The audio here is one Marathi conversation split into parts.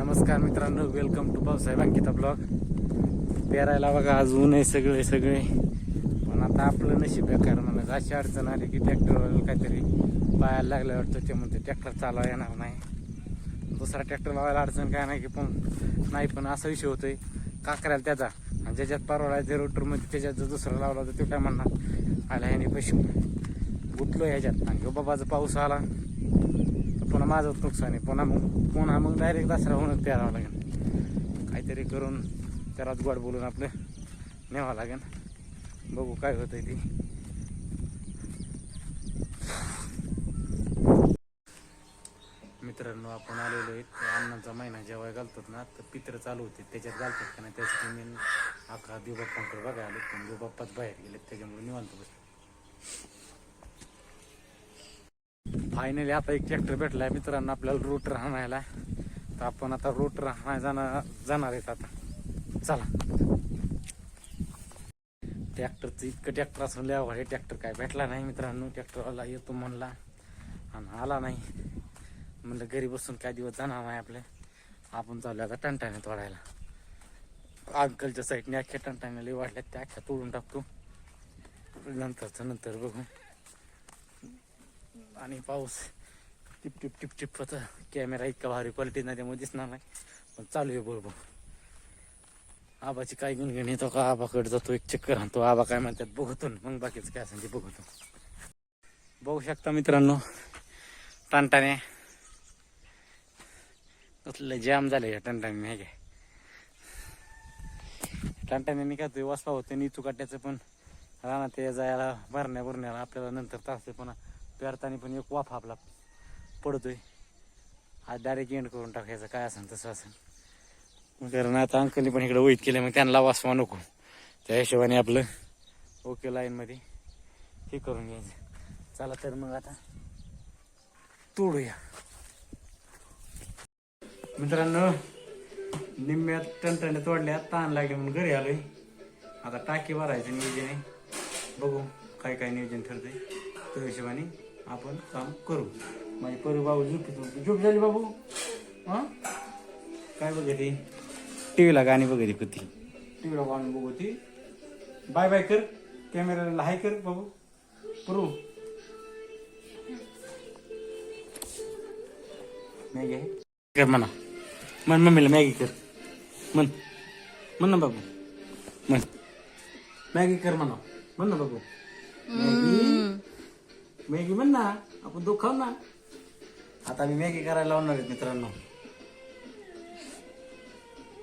नमस्कार मित्रांनो वेलकम टू पावसाहेब अंकिता ब्लॉग पेरायला बघा आज ऊन आहे सगळे सगळे. पण आता आपलं नशीब बेकार म्हणत अशी अडचण आली की ट्रॅक्टरवाला काहीतरी पायाला लागलं वाटतं. ते म्हणते ट्रॅक्टर चालवा येणार नाही. दुसरा ट्रॅक्टर लावायला अडचण काय नाही की पण नाही पण असा विषय होतोय. काकऱ्याला त्याचा आणि ज्याच्यात परवडायचं रोटरमध्ये त्याच्यात जर दुसरा लावला तर तो काय म्हणणार? आला ह्याने पैसे. गुटलो ह्याच्यात. आणि बाबाचा पाऊस आला. पुन्हा माझंच नुकसान आहे. पुन्हा मग पुन्हा मग डायरेक्ट दसरा होऊनच प्यारावं लागेल. काहीतरी करून त्यालाच गोड बोलून आपलं न्यावं लागेल. बघू काय होतंय ते. मित्रांनो आपण आलेलो आहे ते अण्णांचा महिना जेव्हा घालतात ना तर पित्र चालू होते. त्याच्यात घालतात का नाही त्यासाठी मी अख्खा देवबाप्पांकडे बघायला आलो. पण देवबाप्पाच बाहेर गेले त्याच्यामुळे निवांत बसले. फायनली आता एक ट्रॅक्टर भेटलाय मित्रांनो आपल्याला रूट राहण्याला तर आपण आता रोटर आणायला जाणार जाणार आहेत आता. चला. ट्रॅक्टरचं इतकं ट्रॅक्टर असून लिहावं हे ट्रॅक्टर काय भेटला नाही मित्रांनो. ट्रॅक्टरवाला येतो म्हणला. आणि आला नाही. म्हणलं घरी बसून काय दिवस जाणार नाही आपले. आपण चालू आता टनटाण्यात तोडायला अंकलच्या साईडने अख्ख्या टणटाने वाढल्या वाढल्यात. त्या अख्ख्या तोडून टाकतो. नंतरचं नंतर बघू. आणि पाऊस. टिप टिप टिप टिप होतं. कॅमेरा इतका भारी क्वालिटी नाही त्यामुळे दिसणार नाही. पण चालू आहे बरोबर आबाची काय गुणगण येतो का आबाकडे जातो एक चक्कर आणतो. आबा काय म्हणतात बघतो मग बाकीचं काय असेल ते बघतो बघू शकता मित्रांनो टणटाने कसलं जाम झालंय या नाही काय? टणटाने काय ते वाचपा होते निचू काट्याचं पण. राहणार ते जायला भरण्या भरण्याला आपल्याला नंतर तास पुन्हा. पेरताना पण एक वाफ आपला पडतोय. आज डायरेक्ट एंड करून टाकायचं काय असेल तसं असेल कारण आता अंकलनी पण इकडे वैत केलं मग त्यांना वासवा नको. त्या हिशोबाने आपलं ओके लाईनमध्ये हे करून घ्यायचं. चला तर मग आता तोडूया. मित्रांनो निम्म्यात टणटणे तोडल्या ताण लागले म्हणून घरी आलोय. आता टाकी भरायचं नियोजन आहे. बघू काय काय नियोजन ठरतंय. त्या हिशोबाने आपण काम करू. माझी परू बाबू झोप झोप झाली बाबू? हा? काय बघते? टी व्हीला गाणी बघते कुती टी व्हीला गाणी बघती. बाय बाय कर. कॅमेराला हाय कर बाबू. परू मॅगी आहे? कर म्हणा. म्हण मम्मीला मॅगी कर. म्हण. म्हण ना बाबू. म्हण. मॅगी कर म्हणा. म्हण ना बाबू. मॅगी मॅगी म्हण ना आपण दो खाऊ ना. आता मी मॅगी करायला लावणार आहेत मित्रांनो.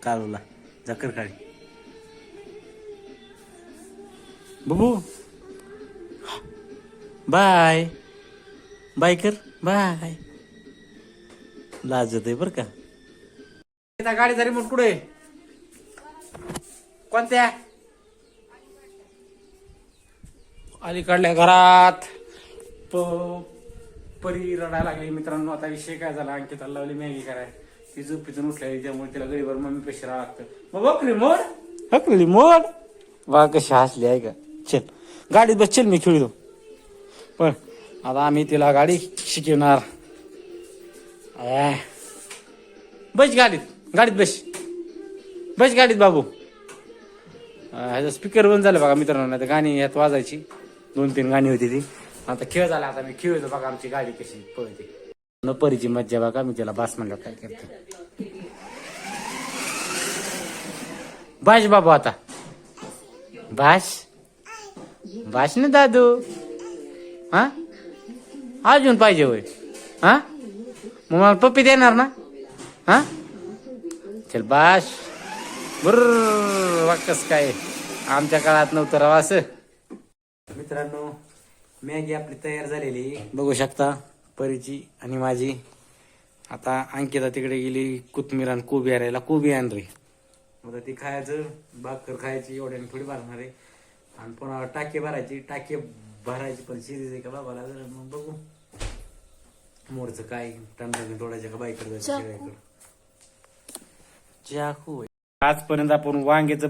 कालूला झकर काळी बबू. बाय. बाय कर बाय. लाजत आहे बर का. त्या गाडीचा रिमोट कुठे? कोणत्या? अलीकडल्या घरात. प- परी रडायला लागली. मित्रांनो आता विषय काय झाला? अंकिताला लावली मॅगी कराय ती झोपीतून उठलेली त्यामुळे तिला गरीबर मम्मी पैसे राहावं लागतं. मग हकली मोड. हकली मोड. बा कशी हसली आहे का? चल. गाडीत बस चल मी खेळू पण आता आम्ही तिला गाडी शिकवणार. बस गाडीत. गाडीत बस. बस गाडीत बाबू. ह्याचा स्पीकर बंद झालं बघा मित्रांनो नाही तर गाणी यात वाजायची. दोन तीन गाणी होती ती. आता खेळ झाला आता मी खेळतो बघा आमची गाडी कशी पळते. न परीची मज्जा बघा मी त्याला बास म्हणलं काय करतो? बाश बाबू आता. बाश बाश ना दादू? हा? अजून पाहिजे होय. हा? मग मला पप्पी देणार ना? हा? चल बाश बर वाकस काय. आमच्या काळात नव्हतं राव असं. मित्रांनो मॅगी आपली तयार झालेली बघू शकता परीची आणि माझी. आता अंकिता तिकडे गेली कोथमीर आणि कोबी आणायला. कोबी आणली आता ती खायचं भाकर खायची एवढ्याने थोडी भरणार आहे. आणि पुन्हा टाके भरायची टाके भरायची पण शिरीचे का बाबाला जरा. मग बघू. मोरचं काय टंडाने तोडायचं का बाईकडे जायचं चाकू. आजपर्यंत आपण वांग्याचं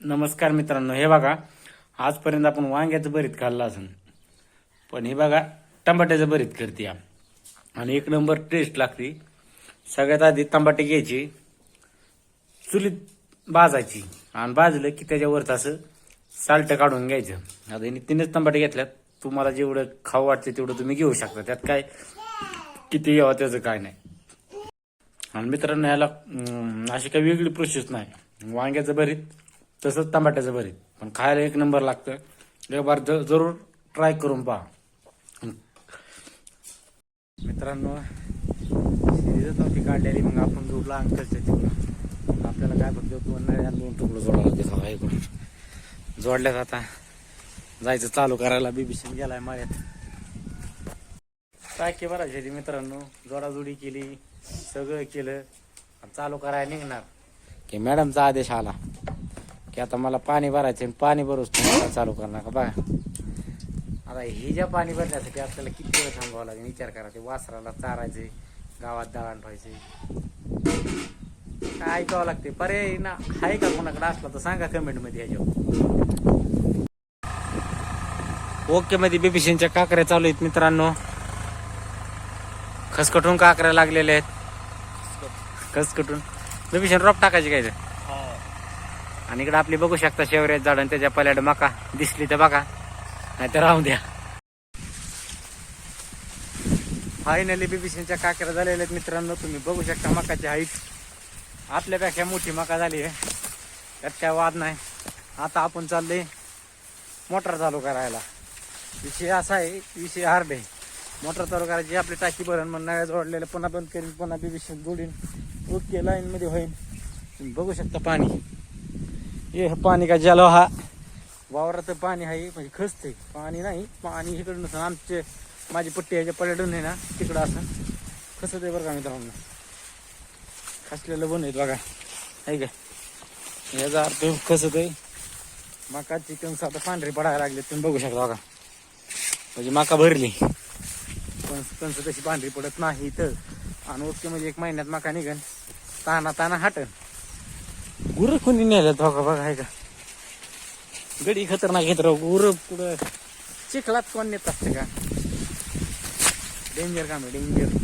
नमस्कार मित्रांनो. हे बघा आजपर्यंत आपण वांग्याचं भरीत खाल्लं असेल पण हे बघा टमाट्याचं बरीत करते आणि एक नंबर टेस्ट लागते. सगळ्यात आधी टमाटे घ्यायची. चुलीत भाजायची. आणि भाजलं की त्याच्यावरच असं साल्ट काढून घ्यायचं. आता यांनी तीनच टमाटे घेतल्यात. तुम्हाला जेवढं खाऊ वाटते तेवढं तुम्ही घेऊ शकता. त्यात काय किती घ्यावं त्याचं काय नाही. आणि मित्रांनो ह्याला अशी काही वेगळी प्रोसेस नाही. वांग्याचं भरीत तसंच टमाट्याचं भरीत. पण खायला एक नंबर लागतं. एक बार जरूर ट्राय करून पहा. मित्रांनो शिरीजच नव्हती काढलेली मग आपण जोडला अंकलच्या तिकडून आपल्याला काय फक्त दोन नळ्या दोन तुकडं जोडावं लागते बघा. इकडून जोडल्यात आता. जायचं चालू करायला. बीबीसीने गेलाय माळ्यात टाकी भरायची मित्रांनो. जोडाजोडी केली सगळं केलं चालू करायला निघणार. की मॅडमचा आदेश आला की आता मला पाणी भरायचं आणि पाणी भरूच तुम्हाला चालू करणार का? बघा. आता हे ज्या पाणी भरण्यासाठी आपल्याला किती वेळ थांबावं लागेल? विचार करा ते वासराला चारायचे गावात दळण व्हायचे. काय ऐकावं लागते? पर्याय ना आहे का कोणाकडे असला तर सांगा कमेंटमध्ये ह्याच्यावर ओके मध्ये बिबिशिनच्या काकऱ्या चालू आहेत मित्रांनो. खसकटून काकऱ्या लागलेल्या आहेत. खसकटून बिबिशन रोप टाकायची काय ते आणि इकडे आपली बघू शकता शेवऱ्यात झाड आणि त्याच्या पल्याड मका दिसली तर बघा. नाही तर राहून द्या. फायनली बिबिशनच्या काकऱ्या झालेल्या आहेत मित्रांनो तुम्ही बघू शकता मकाची हाईट आपल्यापेक्षा मोठी मका झाली आहे. त्यात काय वाद नाही. आता आपण चाललोय मोटर चालू करायला. विषय असा आहे विषय हार्ड आहे. मोटर चालू करायची आपली टाकी भरण मग नव्या जोडलेलं पुन्हा बंद करीन पुन्हा बिबिशन जोडीन. ओके लाईनमध्ये होईल. तुम्ही बघू शकता पाणी. हे पाणी का जलो हा? वावरात पाणी आहे म्हणजे खसते पाणी नाही पाणी इकडं नसून आमचे माझी पट्टी ह्याच्या पर्यटन आहे ना तिकडं असं. खसत आहे बरं का मित्रांनो. खसलेलं बन आहेत बघा. आहे का? याचा अर्थ खसत आहे. मका चिकन आता पांढरी पडायला लागले तुम्ही बघू शकता बघा. म्हणजे मका भरली. कंस कंस तशी पांढरी पडत नाही तर आणि ओके म्हणजे एक महिन्यात मका निघन. ताना ताना हाटन. गुरं कोणी नेल्यात बघा बघा आहे का? गडी खतरनाक घेत राहू गुरं कुठं चिखलात कोण नेत असते का? डेंजर काम आहे डेंजर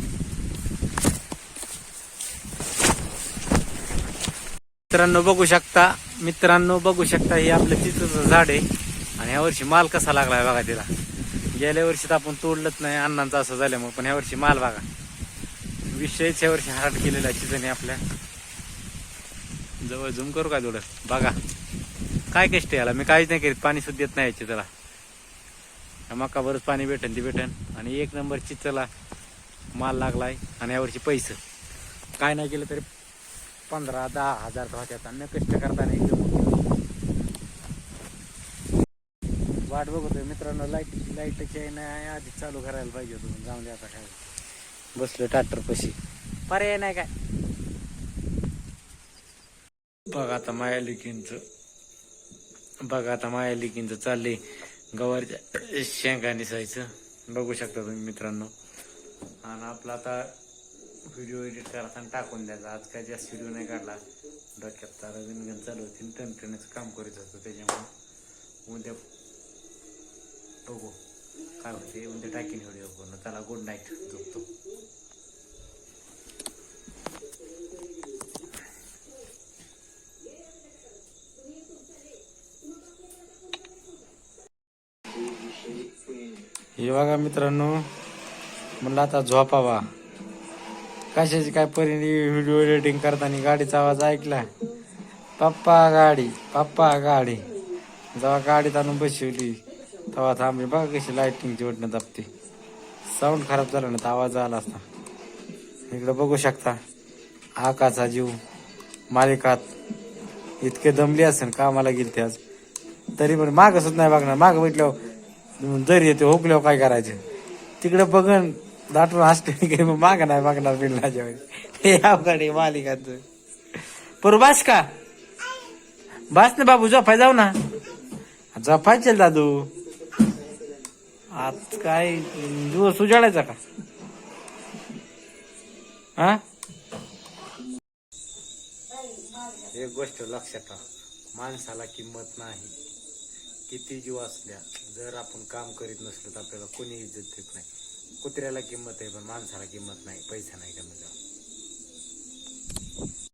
मित्रांनो बघू शकता मित्रांनो बघू शकता हे आपलं चित्रचं झाड आहे. आणि ह्या वर्षी माल कसा लागलाय बघा तिला. गेल्या वर्षी तर आपण तोडलंच नाही अण्णांचं असं झाल्यामुळे पण ह्या वर्षी माल बघा. विषयच ह्या वर्षी हार्ड केलेला आहे चिजने आपल्या. जवळ झूम करू का थोडं? बघा. काय कष्ट याला? मी काहीच नाही करीत. पाणी सुद्धा देत नाही याची त्याला. मका बरंच पाणी भेटन ती भेटन. आणि एक नंबरची चला माल लागलाय आणि यावर्षी पैसे. काय नाही केलं तरी पंधरा दहा हजार तर होत्यात. आणि कष्ट करताना नाही वाट बघतोय. मित्रांनो लाइट लाईटची नाही आधी चालू करायला पाहिजे होतं. जाऊन द्या आता काय. बसलो ट्रॅक्टर पशी. पर्याय नाही काय. बघ आता माया लिखींचं बघा आता माया लिकींच चाललंय. गवारच्या शेंगा निसायचं. बघू शकता तुम्ही मित्रांनो. आणि आपला आता व्हिडिओ एडिट आणि टाकून द्यायचा. आज काय जास्त व्हिडिओ नाही काढला. डोक्यात तारा विनगन चालू होती टनटण्याचं काम करीत असतो त्याच्यामुळे. उद्या बघू. काय होते उद्या टाकीन व्हिडिओ पूर्ण. चला गुड नाईट झोपतो. हे बघा मित्रांनो म्हणलं आता झोपावा. कशाची काय परिणी व्हिडिओ एडिटिंग करताना गाडीचा आवाज ऐकला. पप्पा गाडी पप्पा गाडी. जेव्हा गाडीत आणून बसवली तेव्हा थांबली बघा कशी लाईटिंगची बटणं दाबते साऊंड खराब झाला ना तर आवाज आला असता. इकडं बघू शकता आकाचा जीव मालिकात. इतके दमले असेल कामाला गेली आज. तरी पण माग सुद्धा नाही बघणार. माग म्हटल्यावर जरी येते हुकल्यावर काय करायचं? तिकडं बघन दाटून असते मग माग नाही मागणार बिल्लाच्या हे अवघड मालिकाच पर बास का? बास ना बाबू झोपाय जाऊ ना. झोपायचे दादू. आज काय दिवस उजाडायचा का? हा? एक गोष्ट लक्षात माणसाला किंमत नाही. किती जीव असल्या. जर आपण काम करीत नसलो तर आपल्याला कोणी इज्जत देत नाही. कुत्र्याला किंमत आहे पण माणसाला किंमत नाही पैसा नाही कमी जाऊ